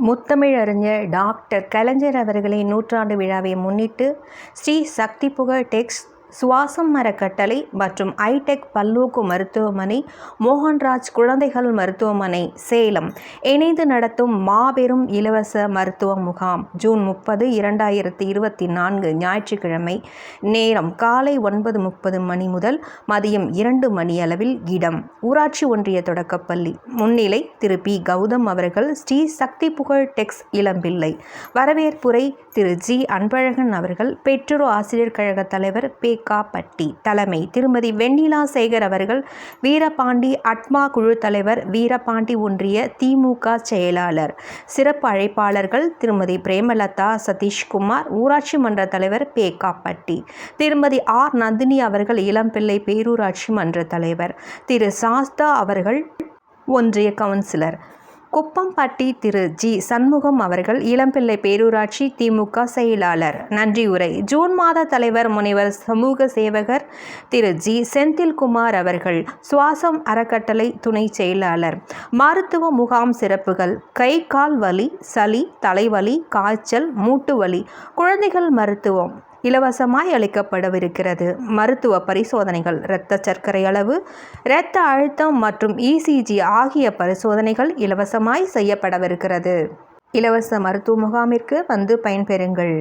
முத்தமிழறிஞர் டாக்டர் கலைஞர் அவர்களின் நூற்றாண்டு விழாவை முன்னிட்டு ஸ்ரீ சக்தி புகழ் டெக்ஸ் சுவாசம் மரக்கட்டளை மற்றும் ஐடெக் பல்லூக்கு மருத்துவமனை மோகன்ராஜ் குழந்தைகள் மருத்துவமனை சேலம். இணைந்து நடத்தும் மாபெரும் இலவச மருத்துவ முகாம் ஜூன் முப்பது இரண்டாயிரத்தி இருபத்தி நான்கு ஞாயிற்றுக்கிழமை. நேரம் காலை ஒன்பது முப்பது மணி முதல் மதியம் இரண்டு மணியளவில் இடம். ஊராட்சி ஒன்றிய தொடக்கப்பள்ளி. முன்னிலை திரு. பி. கௌதம் அவர்கள் ஸ்ரீ. சக்தி புகழ் டெக்ஸ் இளம்பிள்ளை. வரவேற்புரை திரு. ஜி. அன்பழகன் அவர்கள் பெற்றோர் ஆசிரியர் கழக தலைவர் பே. கா தலைமை திருமதி வெண்ணிலா சேகர் அவர்கள் வீரபாண்டி அட்மா குழு தலைவர் வீரபாண்டி ஒன்றிய திமுக செயலாளர் சிறப்பு அழைப்பாளர்கள் திருமதி பிரேமலதா சதீஷ்குமார் ஊராட்சி மன்ற தலைவர் பேக்காப்பட்டி பட்டி திருமதி ஆர் நந்தினி அவர்கள் இளம்பிள்ளை பேரூராட்சி மன்ற தலைவர் திரு சாஸ்தா அவர்கள் ஒன்றிய கவுன்சிலர். குப்பம்பட்டி திரு ஜி. சண்முகம் அவர்கள் இளம்பிள்ளை பேரூராட்சி திமுக செயலாளர். நன்றியுரை ஜூன் மாத தலைவர் முனைவர் சமூக சேவகர் திரு ஜி. செந்தில்குமார் அவர்கள் சுவாசம் அறக்கட்டளை துணை செயலாளர். மருத்துவ முகாம் சிறப்புகள் கை கால் வலி சளி தலைவலி காய்ச்சல் மூட்டு வலி குழந்தைகள் மருத்துவம். இலவசமாய் அளிக்கப்படவிருக்கிறது. மருத்துவ பரிசோதனைகள் இரத்த சர்க்கரை அளவு இரத்த அழுத்தம் மற்றும் இசிஜி ஆகிய பரிசோதனைகள் இலவசமாய் செய்யப்படவிருக்கிறது. இலவச மருத்துவ முகாமிற்கு வந்து பயன்பெறுங்கள்.